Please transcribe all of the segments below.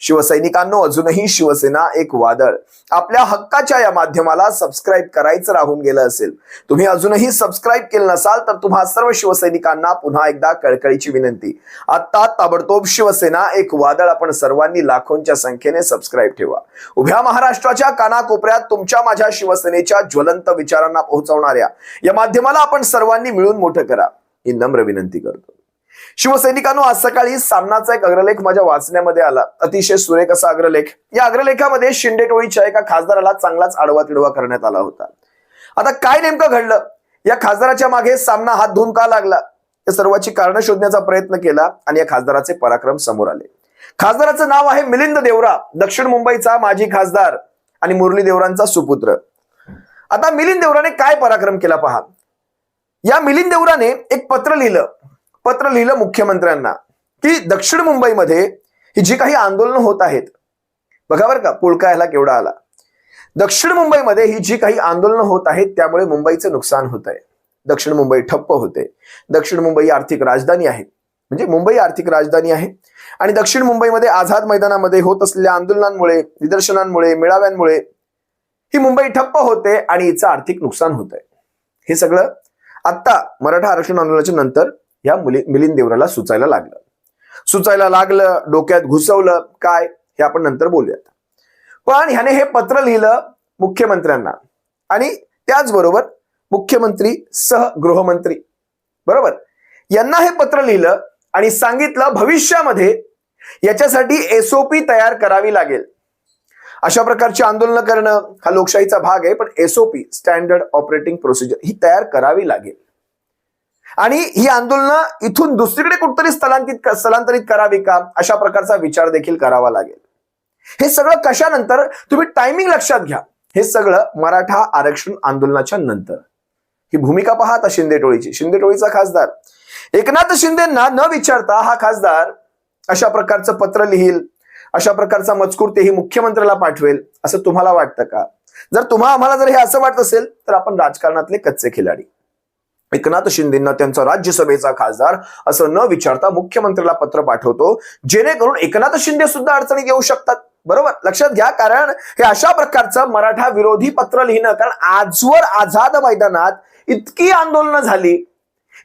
शिवसैनिकांनो अजूनही शिवसेना एक वादळ. आपल्या हक्काच्या या माध्यमाला सबस्क्राईब करायचं राहून गेलं असेल. तुम्ही अजूनही सबस्क्राईब केलं नसाल तर तुम्हा सर्व शिवसैनिकांना पुन्हा एकदा कळकळीची विनंती. आता ताबडतोब शिवसेना एक वादळ आपण सर्वांनी लाखोंच्या संख्येने सबस्क्राईब ठेवा. उभ्या महाराष्ट्राच्या कानाकोपऱ्यात तुमच्या माझ्या शिवसेनेच्या ज्वलंत विचारांना पोहोचवणाऱ्या या माध्यमाला आपण सर्वांनी मिळून मोठं करा. ही नम्र विनंती करतो. शिवसैनिकांनो आज सकाळी सामनाचा एक अग्रलेख माझ्या वाचण्यामध्ये आला. अतिशय सुरेख असा अग्रलेख. या अग्रलेखामध्ये शिंदे टोळीच्या एका खासदाराला चांगलाच आडवा तिडवा करण्यात आला होता. आता काय नेमकं घडलं? या खासदाराच्या मागे सामना हात धुवून का लागला? या सर्वाची कारणं शोधण्याचा प्रयत्न केला आणि या खासदाराचे पराक्रम समोर आले. खासदाराचं नाव आहे मिलिंद देवरा दक्षिण मुंबईचा माजी खासदार आणि मुरली देवरांचा सुपुत्र. आता मिलिंद देवराने काय पराक्रम केला पहा? या मिलिंद देवराने एक पत्र लिहिलं. पत्र लिहिलं मुख्यमंत्र्यांना. की दक्षिण मुंबईमध्ये ही जी काही आंदोलनं होत आहेत बघा बरं का पुळका ह्याला केवढा आला. दक्षिण मुंबईमध्ये ही जी काही आंदोलनं होत आहेत त्यामुळे मुंबईचं नुकसान होत आहे दक्षिण मुंबई ठप्प होते. दक्षिण मुंबई आर्थिक राजधानी आहे. म्हणजे मुंबई आर्थिक राजधानी आहे. आणि दक्षिण मुंबईमध्ये आझाद मैदानामध्ये होत असलेल्या आंदोलनांमुळे निदर्शनांमुळे मेळाव्यांमुळे ही मुंबई ठप्प होते आणि हिचं आर्थिक नुकसान होत आहे हे सगळं आत्ता मराठा आरक्षण आंदोलनाच्या नंतर या मुली मिलिंद देवराला सुचायला लागलं. सुचायला लागलं डोक्यात घुसवलं काय? हे आपण नंतर बोलूयात. पण ह्याने हे पत्र लिहिलं मुख्यमंत्र्यांना. आणि त्याचबरोबर मुख्यमंत्री सह गृहमंत्री. बरोबर? यांना हे पत्र लिहिलं आणि सांगितलं भविष्यामध्ये याच्यासाठी एसओपी तयार करावी लागेल. अशा प्रकारची आंदोलनं करणं हा लोकशाहीचा भाग आहे पण एसओपी स्टँडर्ड ऑपरेटिंग प्रोसिजर ही तयार करावी लागेल. आणि ही आंदोलनं इथून दुसरीकडे कुठतरी स्थलांतरित स्थलांतरित करावी का? अशा प्रकारचा विचार देखील करावा लागेल. हे सगळं कशानंतर? तुम्ही टायमिंग लक्षात घ्या. हे सगळं मराठा आरक्षण आंदोलनाच्या नंतर. ही भूमिका पहा आता शिंदे टोळीची. शिंदे टोळीचा खासदार. एकनाथ शिंदेना न विचारता हा खासदार अशा प्रकारचं पत्र लिहील अशा प्रकारचा मजकूर तेही मुख्यमंत्र्याला पाठवेल असं तुम्हाला वाटतं का? जर तुम्हा आम्हाला जर हे असं वाटत असेल तर आपण राजकारणातले कच्चे खिलाडी. एकनाथ शिंदेना त्यांचा राज्यसभेचा खासदार असं न विचारता मुख्यमंत्र्याला पत्र पाठवतो. जेणेकरून एकनाथ शिंदे सुद्धा अडचणीत येऊ शकतात. बरोबर? लक्षात घ्या कारण हे अशा प्रकारचं मराठा विरोधी पत्र लिहिणं कारण आजवर आझाद मैदानात इतकी आंदोलनं झाली.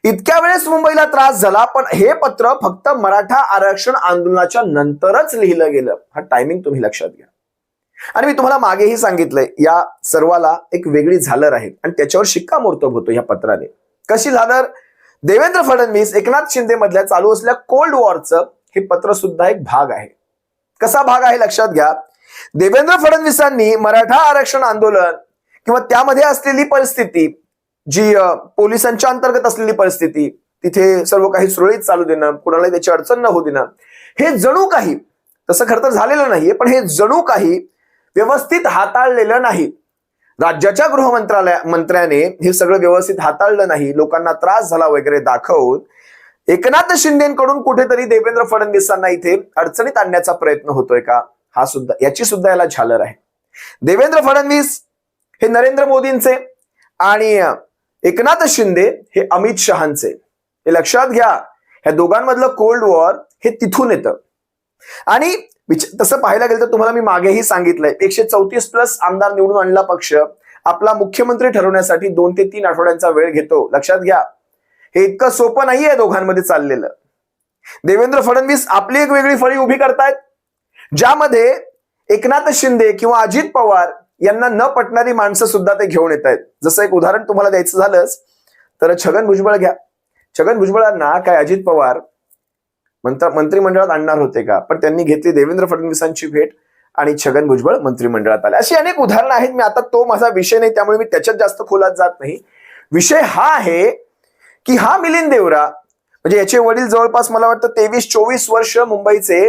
इतक्या वेळेस मुंबईला त्रास झाला पण हे पत्र फक्त मराठा आरक्षण आंदोलनाच्या नंतरच लिहिलं गेलं. हा टायमिंग तुम्ही लक्षात घ्या. आणि मी तुम्हाला मागेही सांगितलंय या सर्वाला एक वेगळी झालर आहे. आणि त्याच्यावर शिक्कामोर्तब होतो या पत्राने. कशी झालर देवेंद्र फडणवीस एकनाथ शिंदे मधल्या चालू असल्या कोल्ड वॉरचं हे पत्र सुद्धा एक भाग आहे. कसा भाग आहे लक्षात घ्या. देवेंद्र फडणवीसांनी मराठा आरक्षण आंदोलन किंवा त्यामध्ये असलेली परिस्थिती जी पोलिसांच्या अंतर्गत असलेली परिस्थिती तिथे सर्व काही सुरळीत चालू देणं कुणालाही त्याची अडचण न होऊ देणं हे जणू काही तसं खरं तर झालेलं नाहीये पण हे जणू काही व्यवस्थित हाताळलेलं नाही. राज्याच्या गृहमंत्रालया मंत्र्याने हे सगळं व्यवस्थित हाताळलं नाही लोकांना त्रास झाला वगैरे दाखवून एकनाथ शिंदेकडून कुठेतरी देवेंद्र फडणवीसांना इथे अडचणीत आणण्याचा प्रयत्न होतोय का? हा सुद्धा याची सुद्धा याला झालर आहे. देवेंद्र फडणवीस हे नरेंद्र मोदींचे आणि एकनाथ शिंदे हे अमित शहांचे. हे लक्षात घ्या ह्या दोघांमधलं कोल्ड वॉर हे तिथून येतं. आणि तसं पाहायला गेलं तर तुम्हाला मी मागेही सांगितलंय. एकशे चौतीस प्लस आमदार निवडून आणला पक्ष. आपला मुख्यमंत्री ठरवण्यासाठी दोन ते तीन आठवड्यांचा वेळ घेतो. लक्षात घ्या. हे इतकं सोपं नाहीये दोघांमध्ये चाललेलं. देवेंद्र फडणवीस आपली एक वेगळी फळी उभी करतायत. ज्यामध्ये एकनाथ शिंदे किंवा अजित पवार यांना न पटणारी माणसं सुद्धा ते घेऊन येत आहेत जसं एक उदाहरण तुम्हाला द्यायचं झालंच तर छगन भुजबळ घ्या. छगन भुजबळांना काय अजित पवार मंत्र मंत्रिमंडळात आणणार होते का? पण त्यांनी घेतली देवेंद्र फडणवीसांची भेट आणि छगन भुजबळ मंत्रिमंडळात आले. अशी अनेक उदाहरणं आहेत. मी आता तो माझा विषय नाही त्यामुळे मी त्याच्यात जास्त खोलात जात नाही. विषय हा आहे की हा मिलिंद देवरा म्हणजे याचे वडील जवळपास मला वाटतं तेवीस चोवीस वर्ष मुंबईचे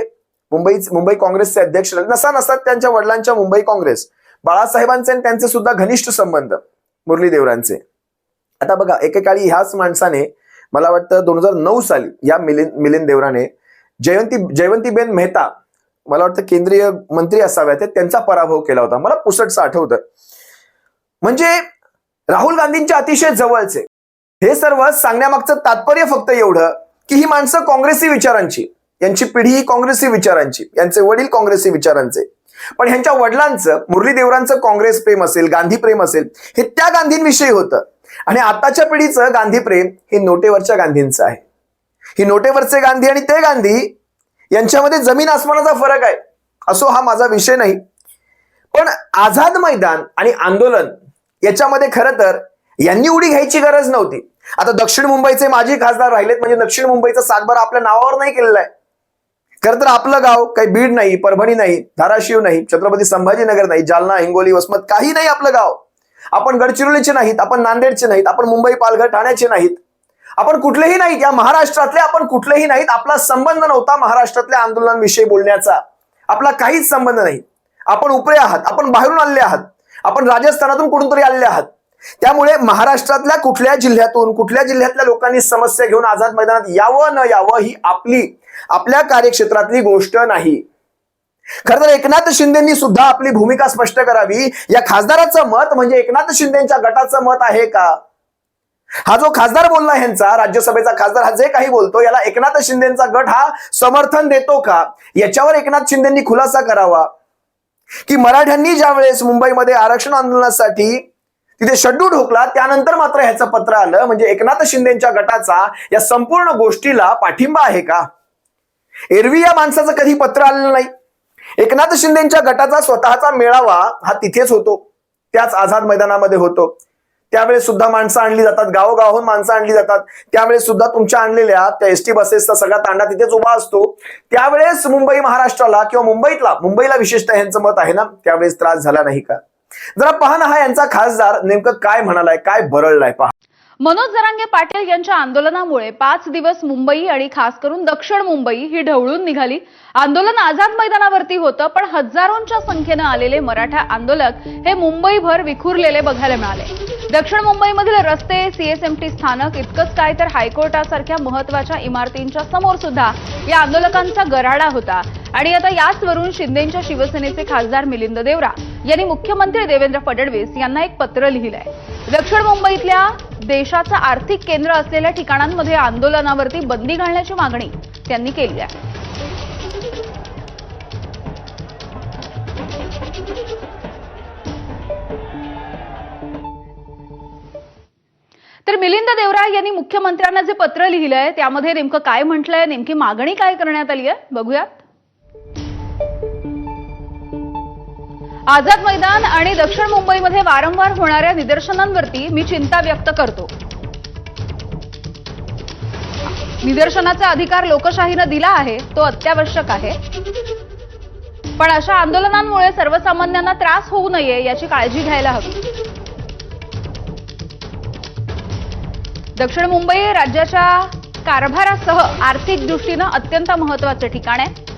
मुंबई मुंबई काँग्रेसचे अध्यक्ष नसा नसतात त्यांच्या वडिलांच्या मुंबई काँग्रेस बाळासाहेबांचे आणि त्यांचे सुद्धा घनिष्ठ संबंध मुरली देवरांचे आता बघा एकेकाळी ह्याच माणसाने मला वाटतं दोन हजार नऊ साली या मिलिंद मिलिंद देवराने जयवंती जयवंतीबेन मेहता मला वाटतं केंद्रीय मंत्री असाव्यात त्यांचा पराभव केला होता. मला पुसटचं आठवतं. म्हणजे राहुल गांधींच्या अतिशय जवळचे. हे सर्व सांगण्यामागचं तात्पर्य फक्त एवढं की ही माणसं काँग्रेसी विचारांची. यांची पिढी ही काँग्रेसी विचारांची. यांचे वडील काँग्रेसी विचारांचे. पण ह्यांच्या वडिलांचं मुरली देवरांचं काँग्रेस प्रेम असेल गांधी प्रेम असेल हे त्या गांधींविषयी होतं. आणि आताच्या पिढीचं गांधी प्रेम हे नोटेवरच्या गांधींचं आहे. ही नोटेवरचे गांधी आणि ते गांधी यांच्यामध्ये जमीन आसमानाचा फरक आहे. असो हा माझा विषय नाही. पण आझाद मैदान आणि आंदोलन याच्यामध्ये खरं तर यांनी उडी घ्यायची गरज नव्हती. आता दक्षिण मुंबईचे माजी खासदार राहिलेत म्हणजे दक्षिण मुंबईचा सातबारा आपल्या नावावर नाही केलेला आहे. खरं तर आपलं गाव काही बीड नाही परभणी नाही धाराशिव नाही छत्रपती संभाजीनगर नाही जालना हिंगोली वसमत काही नाही आपलं गाव. आपण गडचिरोलीचे नाहीत आपण नांदेडचे नाहीत आपण मुंबई पालघर ठाण्याचे नाहीत. आपण कुठलेही नाहीत या महाराष्ट्रातले आपण कुठलेही नाहीत आपला संबंध नव्हता महाराष्ट्रातल्या आंदोलनांविषयी बोलण्याचा. आपला काहीच संबंध नाही. आपण उपरे आहात आपण बाहेरून आले आहात आपण राजस्थानातून कुठून तरी आले आहात. त्यामुळे महाराष्ट्रातल्या कुठल्या जिल्ह्यातून कुठल्या जिल्ह्यातल्या लोकांनी समस्या घेऊन आझाद मैदानात यावं न यावं ही आपली आपल्या कार्यक्षेत्रातली गोष्ट नाही. खर तर एकनाथ शिंदेनी सुद्धा आपली भूमिका स्पष्ट करावी. या खासदाराचं मत म्हणजे एकनाथ शिंदेच्या गटाचं मत आहे का? हा जो खासदार बोलला ह्यांचा राज्यसभेचा खासदार हा जे काही बोलतो याला एकनाथ शिंदेचा गट हा समर्थन देतो का? याच्यावर एकनाथ शिंदेनी खुलासा करावा. की मराठ्यांनी ज्या वेळेस मुंबईमध्ये आरक्षण आंदोलनासाठी तिथे शड्डू ढोकला त्यानंतर मात्र ह्याचं पत्र आलं. म्हणजे एकनाथ शिंदेच्या गटाचा या संपूर्ण गोष्टीला पाठिंबा आहे का? एरवी या माणसाचं कधी पत्र आलेलं नाही. एकनाथ शिंदेच्या गटाचा स्वतःचा मेळावा हा तिथेच होतो. त्याच आझाद मैदानामध्ये होतो. त्यावेळेस सुद्धा माणसं आणली जातात गावोगावहून माणसं आणली जातात. त्यावेळेस सुद्धा तुमच्या आणलेल्या त्या एस टी बसेसचा सगळा तांडा तिथेच उभा असतो. त्यावेळेस मुंबई महाराष्ट्राला किंवा मुंबईतला मुंबईला विशेषतः यांचं मत आहे ना त्यावेळेस त्रास झाला नाही का? जरा पहा ना हा यांचा खासदार नेमकं काय म्हणालाय काय बरळलाय पहा. मनोज जरांगे पाटील यांच्या आंदोलनामुळे पाच दिवस मुंबई आणि खास करून दक्षिण मुंबई ही ढवळून निघाली. आंदोलन आझाद मैदानावरती होतं पण हजारोंच्या संख्येनं आलेले मराठा आंदोलक हे मुंबईभर विखुरलेले बघायला मिळाले. दक्षिण मुंबईमधील रस्ते सीएसएमटी स्थानक इतकंच काय तर हायकोर्टासारख्या महत्त्वाच्या इमारतींच्या समोर सुद्धा या आंदोलकांचा गराडा होता. आणि आता याचवरून शिंदेच्या शिवसेनेचे खासदार मिलिंद देवरा यांनी मुख्यमंत्री देवेंद्र फडणवीस यांना एक पत्र लिहिलंय. दक्षिण मुंबईतल्या देशाचं आर्थिक केंद्र असलेल्या ठिकाणांमध्ये आंदोलनावरती बंदी घालण्याची मागणी त्यांनी केली आहे. तर मिलिंद देवरा यांनी मुख्यमंत्र्यांना जे पत्र लिहिलंय त्यामध्ये नेमकं काय म्हटलंय नेमकी मागणी काय करण्यात आली आहे बघूयात. आझाद मैदान आणि दक्षिण मुंबईमध्ये वारंवार होणाऱ्या निदर्शनांवरती मी चिंता व्यक्त करतो. निदर्शनाचा अधिकार लोकशाहीनं दिला आहे तो अत्यावश्यक आहे. पण अशा आंदोलनांमुळे सर्वसामान्यांना त्रास होऊ नये याची काळजी घ्यायला हवी. दक्षिण मुंबई राज्याच्या कारभारासह आर्थिक दृष्टीनं अत्यंत महत्त्वाचे ठिकाण आहे.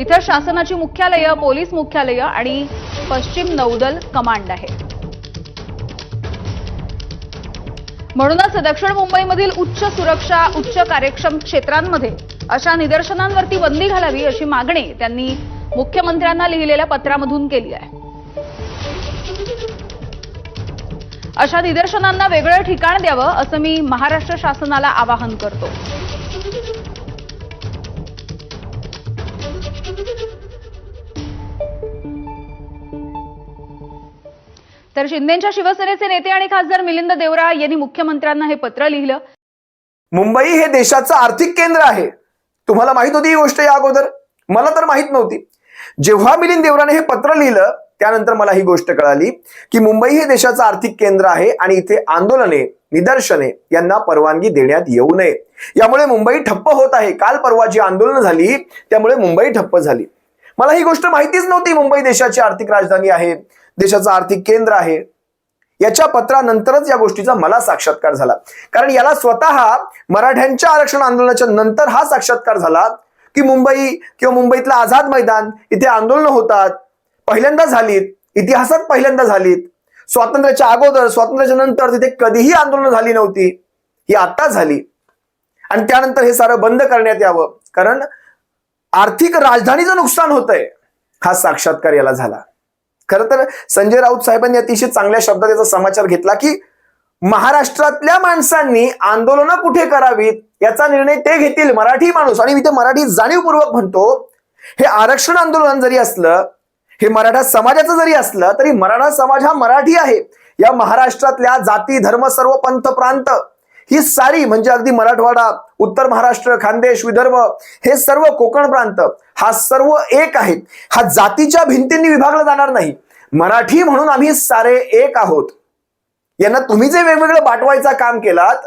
इथं शासनाची मुख्यालयं पोलीस मुख्यालयं आणि पश्चिम नौदल कमांड आहे. म्हणूनच दक्षिण मुंबईमधील उच्च सुरक्षा उच्च कार्यक्षम क्षेत्रांमध्ये अशा निदर्शनांवरती बंदी घालावी अशी मागणी त्यांनी मुख्यमंत्र्यांना लिहिलेल्या पत्रामधून केली आहे. अशा निदर्शनांना वेगळं ठिकाण द्यावं असं मी महाराष्ट्र शासनाला आवाहन करतो. तर शिंदेच्या शिवसेनेचे नेते आणि खासदार मिलिंद देवरा यांनी मुख्यमंत्र्यांना हे पत्र लिहिलं. मुंबई हे देशाचं आर्थिक केंद्र आहे. तुम्हाला माहीत होती ही गोष्ट या अगोदर? मला तर माहीत नव्हती. जेव्हा मिलिंद देवराने हे पत्र लिहिलं त्यानंतर मला ही गोष्ट कळाली की मुंबई हे देशाचं आर्थिक केंद्र आहे आणि इथे आंदोलने निदर्शने यांना परवानगी देण्यात येऊ नये. यामुळे मुंबई ठप्प होत आहे. काल परवा जी आंदोलन झाली त्यामुळे मुंबई ठप्प झाली. मला ही गोष्ट माहितीच नव्हती मुंबई देशाची आर्थिक राजधानी आहे. देशाचं आर्थिक केंद्र आहे. याच्या पत्रानंतरच या गोष्टीचा मला साक्षात्कार झाला. कारण याला स्वतः मराठ्यांच्या आरक्षण आंदोलनाच्या नंतर हा साक्षात्कार झाला की मुंबई किंवा मुंबईतलं आझाद मैदान इथे आंदोलनं होतात. पहिल्यांदा झालीत इतिहासात पहिल्यांदा झालीत. स्वातंत्र्याच्या अगोदर स्वातंत्र्याच्या नंतर तिथे कधीही आंदोलन झाली नव्हती. ही आता झाली. आणि त्यानंतर हे सारं बंद करण्यात यावं. कारण आर्थिक राजधानीचं नुकसान होतंय. हा साक्षात्कार याला झाला. खरं तर संजय राऊत साहेबांनी अतिशय चांगल्या शब्दात याचा समाचार घेतला की महाराष्ट्रातल्या माणसांनी आंदोलनं कुठे करावीत याचा निर्णय ते घेतील मराठी माणूस. आणि मी ते मराठी जाणीवपूर्वक म्हणतो हे आरक्षण आंदोलन जरी असलं हे मराठा समाजाचं जरी असलं तरी मराठा समाज हा मराठी आहे. या महाराष्ट्रातल्या जाती धर्म सर्व पंथ प्रांत ही सारी म्हणजे अगदी मराठवाडा उत्तर महाराष्ट्र खानदेश विदर्भ हे सर्व कोकण प्रांत हा सर्व एक आहेत. हा जातीच्या भिंतींनी विभागला जाणार नाही. मराठी म्हणून आम्ही सारे एक आहोत. यांना तुम्ही जे वेगवेगळं बाटवायचा काम केलात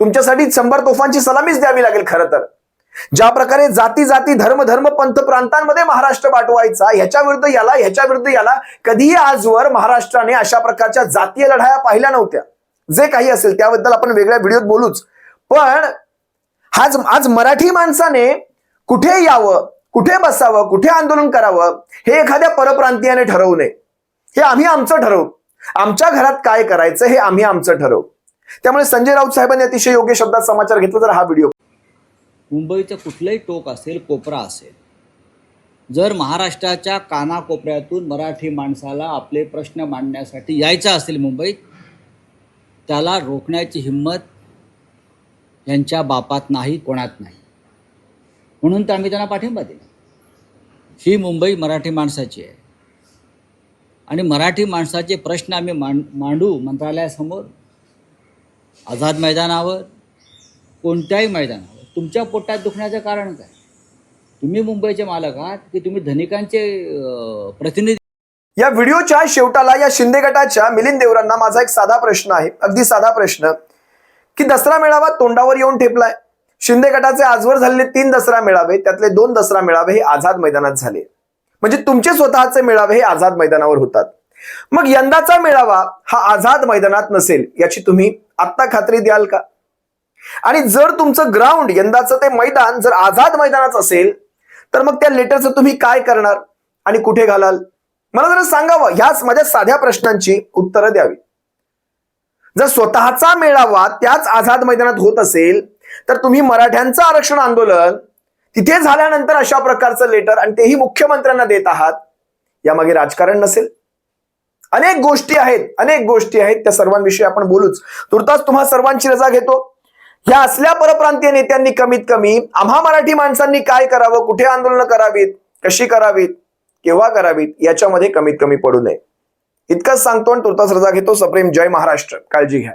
तुमच्यासाठी शंभर तोफांची सलामीच द्यावी लागेल खरं तर. ज्या प्रकारे जाती जाती धर्म धर्म पंथ प्रांतांमध्ये महाराष्ट्र पाठवायचा ह्याच्या विरुद्ध याला ह्याच्या विरुद्ध याला कधीही आजवर महाराष्ट्राने अशा प्रकारच्या जातीय लढाया पाहिल्या नव्हत्या. जे काही असेल त्याबद्दल आपण वेगळ्या व्हिडिओत बोलूच. पण आज आज मराठी माणसाने कुठे यावं कुठे बसावं कुठे आंदोलन करावं हे एखाद्या परप्रांतीयाने ठरवू नये. हे आम्ही आमचं ठरवू. आमच्या घरात काय करायचं हे आम्ही आमचं ठरवू. त्यामुळे संजय राऊत साहेबांनी अतिशय योग्य शब्दात समाचार घेतला तर हा व्हिडिओ मुंबईचं कुठलंही टोक असेल कोपरा असेल. जर महाराष्ट्राच्या कानाकोपऱ्यातून मराठी माणसाला आपले प्रश्न मांडण्यासाठी यायचं असेल मुंबईत त्याला रोखण्याची हिंमत यांच्या बापात नाही कोणात नाही. म्हणून तर आम्ही त्यांना पाठिंबा दिला. ही मुंबई मराठी माणसाची आहे. आणि मराठी माणसाचे प्रश्न आम्ही मांड मांडू मंत्रालयासमोर. आझाद मैदानावर कोणत्याही मैदानावर. तुमच्या पोटात दुखण्याचं कारण काय? तुम्ही मुंबईचे मालक आहात की तुम्ही धनिकांचे प्रतिनिधी या व्हिडिओच्या शेवटाला या शिंदे गटाच्या मिलिंद देवरांना माझा एक साधा प्रश्न आहे. अगदी साधा प्रश्न. की दसरा मेळावा तोंडावर येऊन ठेपलाय. शिंदे गटाचे आजवर झालेले तीन दसरा मेळावे त्यातले दोन दसरा मेळावे हे आझाद मैदानात झाले. म्हणजे तुमचे स्वतःचे मेळावे हे आझाद मैदानावर होतात. मग यंदाचा मेळावा हा आझाद मैदानात नसेल याची तुम्ही आत्ता खात्री द्याल का? आणि जर तुमचं ग्राउंड यंदाचं ते मैदान जर आझाद मैदानात असेल तर मग त्या लेटरचं तुम्ही काय करणार? आणि कुठे घालाल? मला जरा सांगावं ह्याच माझ्या साध्या प्रश्नांची उत्तरं द्यावी. जर स्वतःचा मेळावा त्याच आझाद मैदानात होत असेल तर तुम्ही मराठ्यांचं आरक्षण आंदोलन तिथे झाल्यानंतर अशा प्रकारचं लेटर आणि तेही मुख्यमंत्र्यांना देत आहात यामागे राजकारण नसेल. अनेक गोष्टी आहेत अनेक गोष्टी आहेत त्या सर्वांविषयी आपण बोलूच. तुर्तास तुम्हा सर्वांची रजा घेतो. ह्या असल्या परप्रांतीय नेत्यांनी कमीत कमी आम्हा मराठी माणसांनी काय करावं कुठे आंदोलनं करावीत कशी करावीत? केव्हा करावीत? याच्यामध्ये कमीत कमी पडू नये. इतकंच सांगतो आणि तुर्तास रजा घेतो. सप्रेम जय महाराष्ट्र. काळजी घ्या.